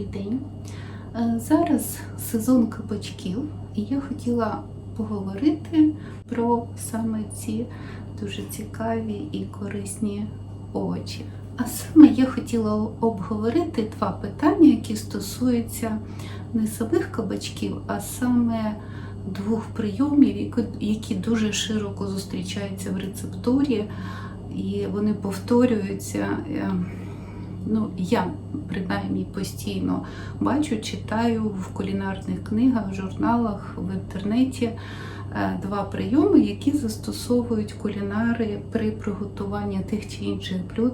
Добрий день. Е, Зараз сезон кабачків, і я хотіла поговорити про саме ці дуже цікаві і корисні овочі. А саме я хотіла обговорити два питання, які стосуються не самих кабачків, а саме двох прийомів, які- які дуже широко зустрічаються в рецептурі, і вони повторюються. Ну, я принаймні постійно бачу, читаю в кулінарних книгах, журналах, в інтернеті е, два прийоми, які застосовують кулінари при приготуванні тих чи інших блюд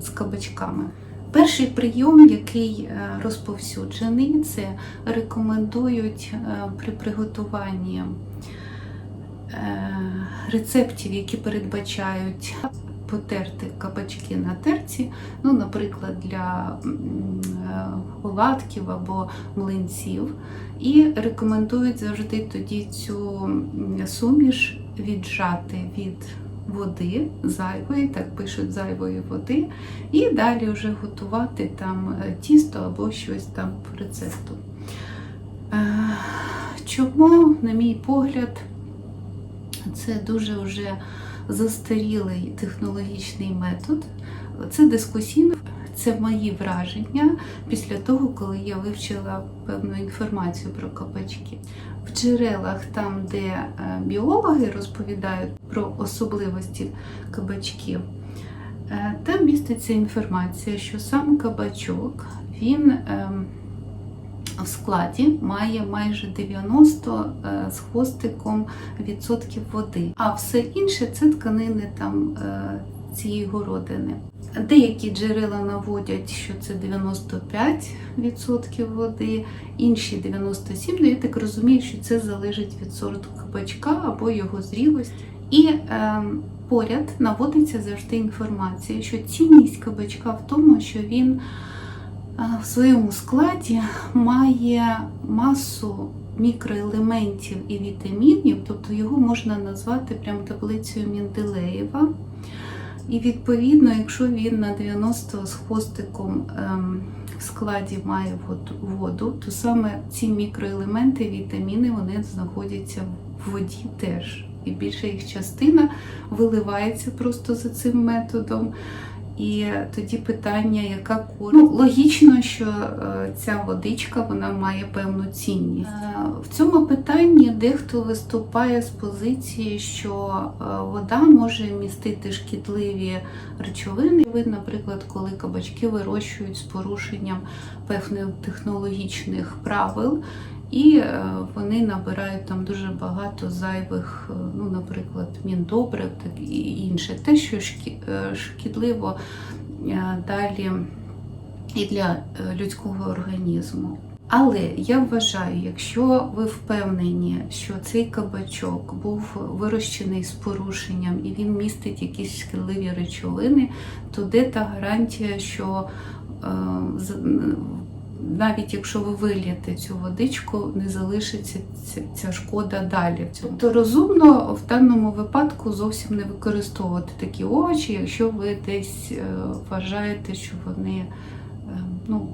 з кабачками. Перший прийом, який е, розповсюджений, це рекомендують е, при приготуванні рецептів, які передбачають потерти кабачки на терці, ну, наприклад, для е, оладків або млинців. І рекомендують завжди тоді цю суміш віджати від води зайвої, так пишуть зайвої води, і далі вже готувати там е, тісто або щось там по рецепту. Е, Чому, на мій погляд, це дуже вже застарілий технологічний метод. Це дискусійно, це мої враження після того, коли я вивчила певну інформацію про кабачки. В джерелах, там, де е, біологи розповідають про особливості кабачків, е, там міститься інформація, що сам кабачок він ем, в складі має майже 90 е, з хвостиком відсотків води, а все інше це тканини там е, цієї городини. Деякі джерела наводять, що це 95% води, інші 97%. Ну, я так розумію, що це залежить від сорту кабачка або його зрілості. І е, поряд наводиться завжди інформація, що цінність кабачка в тому, що він в своєму складі має масу мікроелементів і вітамінів, тобто його можна назвати прям таблицею Менделеєва. І відповідно, якщо він на 90 з хвостиком ем, в складі має воду- то саме ці мікроелементи, вітаміни, вони знаходяться в воді теж. І більша їх частина виливається просто за цим методом. І тоді питання, яка користь. Ну, логічно, що е, ця водичка вона має певну цінність. Е, в цьому питанні дехто виступає з позиції, що е, вода може містити шкідливі речовини. Ви, наприклад, коли кабачки вирощують з порушенням певних технологічних правил. І е, вони набирають там дуже багато зайвих, е, ну, наприклад, міндобрив так і інше. Те, що е, шкідливо далі і для людського організму. Але я вважаю, якщо ви впевнені, що цей кабачок був вирощений з порушенням і він містить якісь шкідливі речовини, то де та гарантія, що навіть якщо ви вилієте цю водичку, не залишиться ця, шкода далі. Тобто розумно в даному випадку зовсім не використовувати такі овочі, якщо ви десь е, вважаєте, що вони е, ну,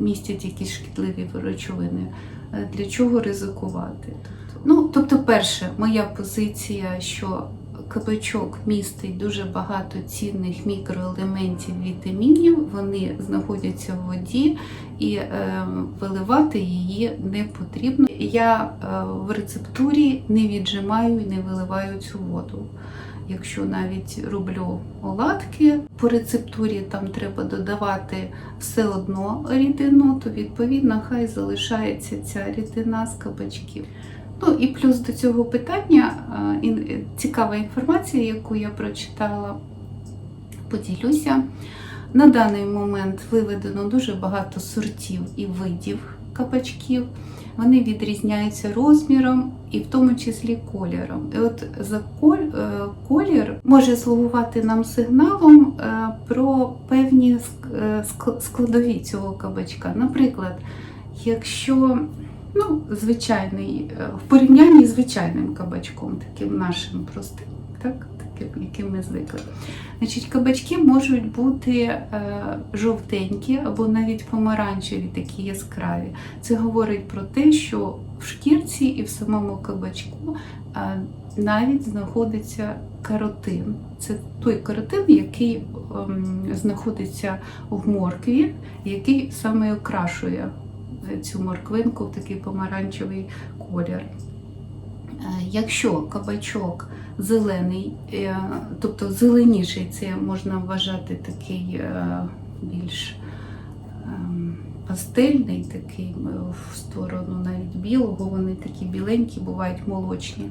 містять якісь шкідливі речовини. Е, Для чого ризикувати? Ну, тобто, перше, моя позиція, що кабачок містить дуже багато цінних мікроелементів, вітамінів, вони знаходяться в воді і е, виливати її не потрібно. Я е, в рецептурі не віджимаю і не виливаю цю воду. Якщо навіть роблю оладки по рецептурі, там треба додавати все одно рідину, то відповідно хай залишається ця рідина з кабачків. Ну і плюс до цього питання е, цікава інформація, яку я прочитала, поділюся. На даний момент виведено дуже багато сортів і видів кабачків. Вони відрізняються розміром і в тому числі кольором. І от за е, колір може слугувати нам сигналом е, про певні е, ск- складові цього кабачка. Наприклад, якщо ну, звичайний, в порівнянні з звичайним кабачком, таким нашим простим, так, яким- ми звикли. Значить, кабачки можуть бути е, жовтенькі або навіть помаранчеві, такі яскраві. Це говорить про те, що в шкірці і в самому кабачку е, навіть знаходиться каротин. Це той каротин, який ем, знаходиться в моркві, який саме окрашує е, цю морквинку в такий помаранчевий колір. Якщо кабачок зелений, е, тобто зеленіший, це можна вважати такий е, більш ем, пастельний, такий е, в сторону навіть білого, вони такі біленькі, бувають молочні.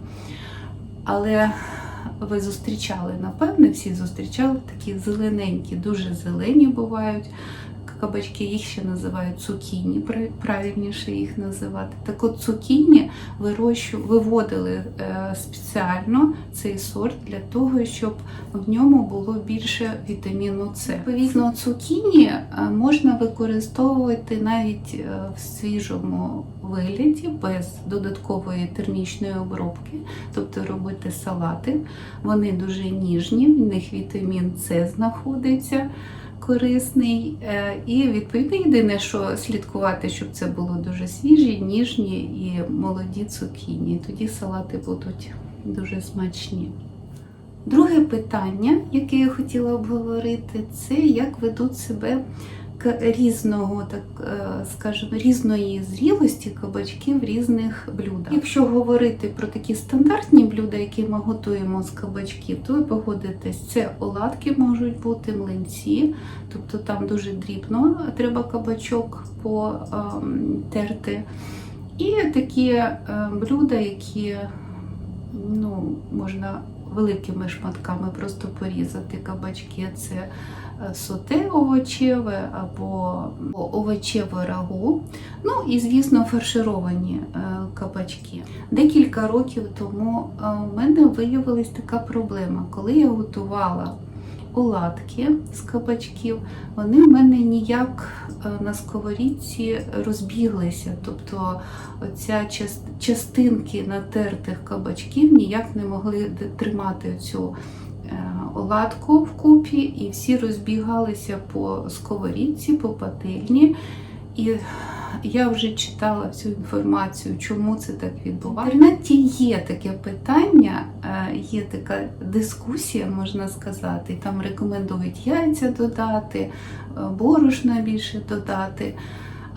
Але ви зустрічали, напевне, всі зустрічали такі зелененькі, дуже зелені бувають кабачки, їх ще називають цукіні, правильніше їх називати. Так от цукіні вирощу, виводили е, спеціально цей сорт для того, щоб в ньому було більше вітаміну С. Відповідно, цукіні е, можна використовувати навіть е, в свіжому вигляді без додаткової термічної обробки, тобто робити салати. Вони дуже ніжні, в них вітамін С знаходиться корисний. Е, І відповідно єдине, що слідкувати, щоб це було дуже свіжі, ніжні і молоді цукіні. Тоді салати будуть дуже смачні. Друге питання, яке я хотіла обговорити, це як ведуть себе різного, так е, скажімо, різної зрілості кабачки в різних блюдах. Якщо говорити про такі стандартні блюда, які ми готуємо з кабачків, то ви погодитесь, це оладки можуть бути, млинці, тобто там дуже дрібно треба кабачок потерти. І такі е, блюда, які ну, можна великими шматками просто порізати кабачки. Це соте овочеве або овочеве рагу. Ну і, звісно, фаршировані е, кабачки. Декілька років тому е, в мене виявилась така проблема, коли я готувала оладки з кабачків, вони в мене ніяк е, на сковорідці розбіглися. Тобто оця час- частинки натертих кабачків ніяк не могли тримати цю е, оладку вкупі, і всі розбігалися по сковорідці, по пательні. І я вже читала всю інформацію, чому це так відбувається. В інтернеті є таке питання, е, є така дискусія, можна сказати. Там рекомендують яйця додати, е, борошна більше додати.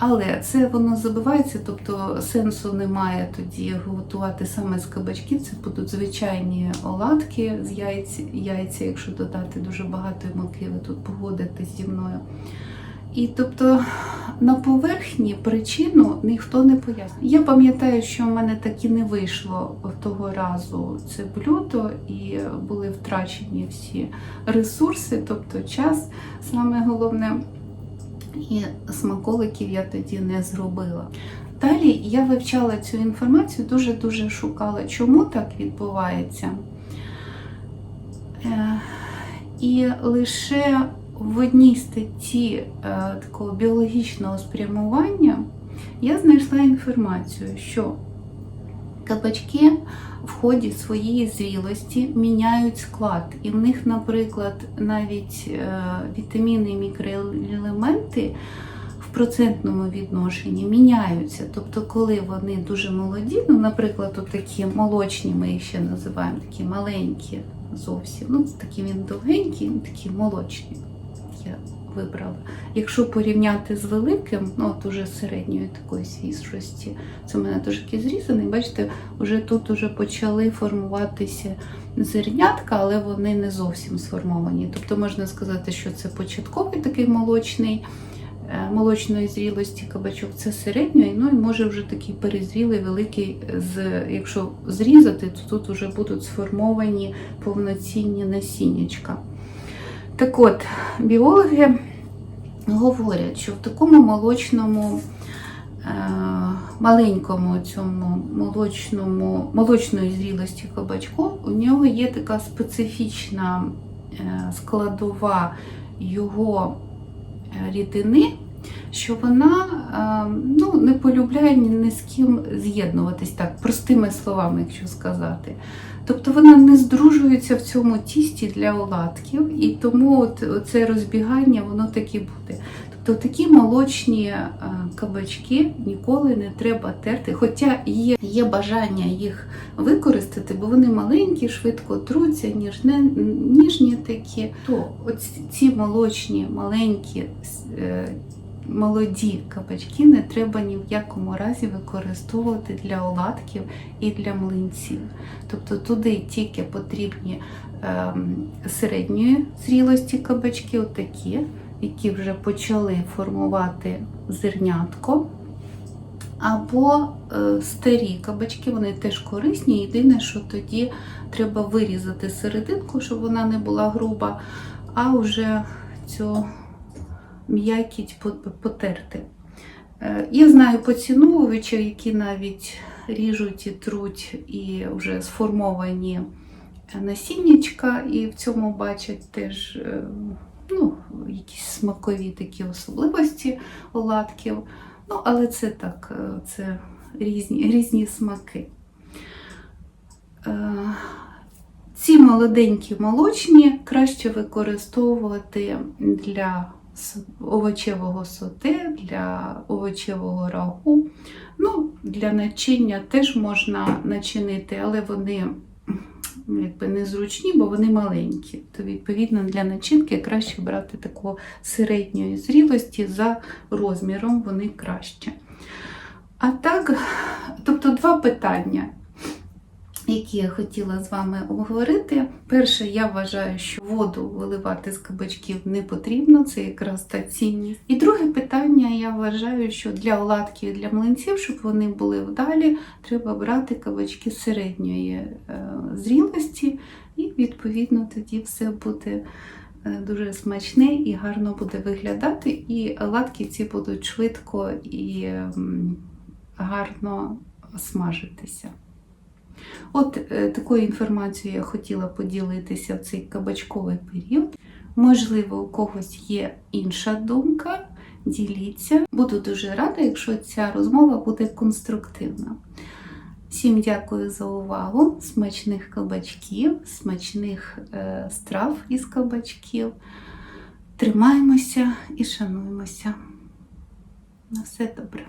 Але це воно забивається, тобто сенсу немає тоді готувати саме з кабачків. Це будуть звичайні оладки з яйць, яйця, якщо додати дуже багато муки, ви тут погодитесь зі мною. І тобто на поверхні причину ніхто не пояснює. Я пам'ятаю, що в мене так і не вийшло того разу це блюдо, і були втрачені всі ресурси, тобто час, саме головне. І смаколиків я тоді не зробила. Далі я вивчала цю інформацію, дуже-дуже шукала, чому так відбувається. Е, І лише в одній статті е, такого біологічного спрямування я знайшла інформацію, що кабачки в ході своєї зрілості міняють склад. І в них, наприклад, навіть е, вітаміни і мікроелементи в процентному відношенні міняються. Тобто, коли вони дуже молоді, ну, наприклад, такі молочні, ми їх ще називаємо такі маленькі зовсім. Ну, такі він довгенький, ну, такі молочні. Я вибрала. Якщо порівняти з великим, ну от уже середньої такої свіжості, це в мене трошки зрізаний. Бачите, вже тут уже почали формуватися зернятка, але вони не зовсім сформовані. Тобто можна сказати, що це початковий такий молочний, е, молочної зрілості кабачок, це середньої, ну і може вже такий перезрілий, великий, з, якщо зрізати, то тут вже будуть сформовані повноцінні насіннячка. Так от, біологи говорять, що в такому молочному, е, маленькому цьому молочному, молочної зрілості кабачку, у нього є така специфічна е, складова його е, рідини, що вона е, ну, не полюбляє ні, з ким з'єднуватись так, простими словами, якщо сказати. Тобто вона не здружується в цьому тісті для оладків, і тому от, це розбігання воно таки буде. Тобто такі молочні е, кабачки ніколи не треба терти. Хоча є, є бажання їх використати, бо вони маленькі, швидко труться, ніжне, ніжні такі. То ці молочні, маленькі, е, молоді кабачки не треба ні в якому разі використовувати для оладків і для млинців. Тобто туди тільки потрібні ем, середньої зрілості кабачки, отакі, які вже почали формувати зернятко. Або е, старі кабачки, вони теж корисні. Єдине, що тоді треба вирізати серединку, щоб вона не була груба, а вже цю м'якіть по- потерти. Е, Я знаю поціновувачів, які навіть ріжуть і труть і вже сформовані насіннячка, і в цьому бачать теж е, ну, якісь смакові такі особливості оладків. Ну, але це так, е, це різні, різні смаки. Ці молоденькі молочні краще використовувати для овочевого соте, для овочевого рагу. Ну, для начиння теж можна начинити, але вони якби незручні, бо вони маленькі. То, відповідно, для начинки краще брати такого середньої зрілості за розміром вони краще. А так, тобто два питання, які я хотіла з вами обговорити. Перше, я вважаю, що воду виливати з кабачків не потрібно, це якраз та цінність. І друге питання, я вважаю, що для оладків і для млинців, щоб вони були вдалі, треба брати кабачки середньої е, зрілості, і відповідно тоді все буде. е, Дуже смачне і гарно буде виглядати, і оладки ці будуть швидко і гарно смажитися. От е, такою інформацією я хотіла поділитися в цей кабачковий період. Можливо, у когось є інша думка. Діліться. Буду дуже рада, якщо ця розмова буде конструктивна. Всім дякую за увагу. Смачних кабачків, смачних е, страв із кабачків. Тримаємося і шануємося. На все добре.